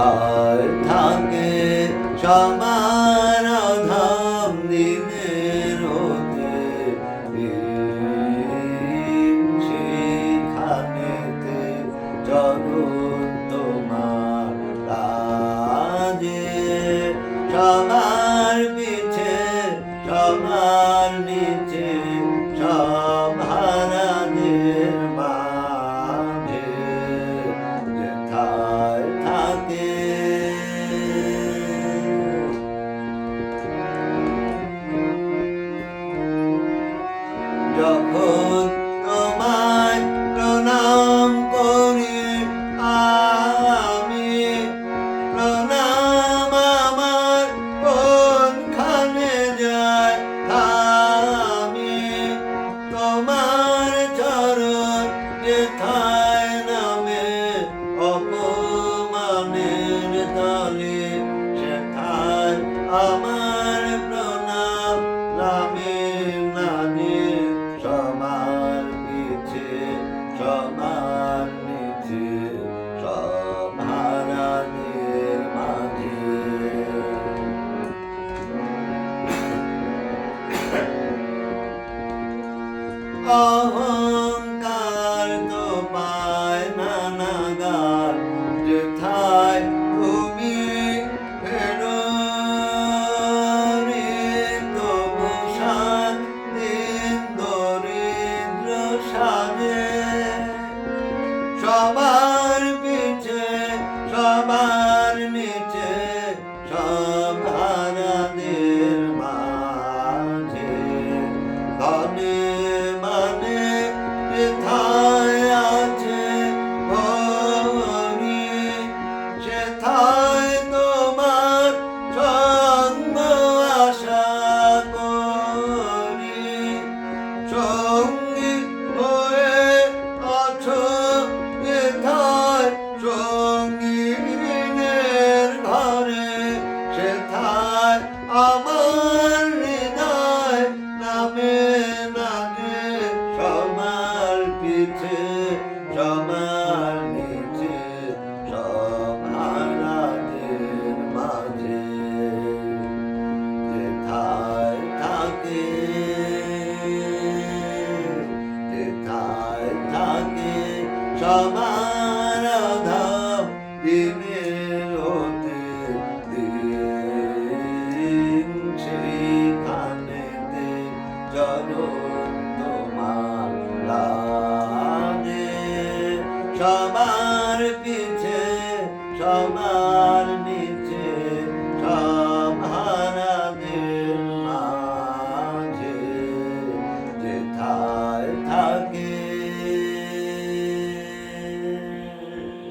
আর থাকে সবার ধাম দিনের হতে সেখানেতে জগৎ তোমার রাজে সবার পিছে সবার তখন তোমায় প্রণাম করি, আমি প্রণাম আমার কোনখানে যায়? আমি তোমার চরণ যেথায় নামে, অপমানের তলে, সেথায় আমার অহংকার তো পায় নানা গান যেথায় তুমি ফেরো। দিন দরিদ্র সাজে। সবার পিছে সবার নিচে, সব হারাদের মাঝে। ধনে আমার হৃদয় নামে নামে সমার পিছে সমার নিচে সমারাদের মাঝে। যেথায় থাকে যেথায় থাকে সবার চরণ তোমার লাগে সবার পিছে সবার নিচে সব হারাদের মাঝে যেথায় থাকে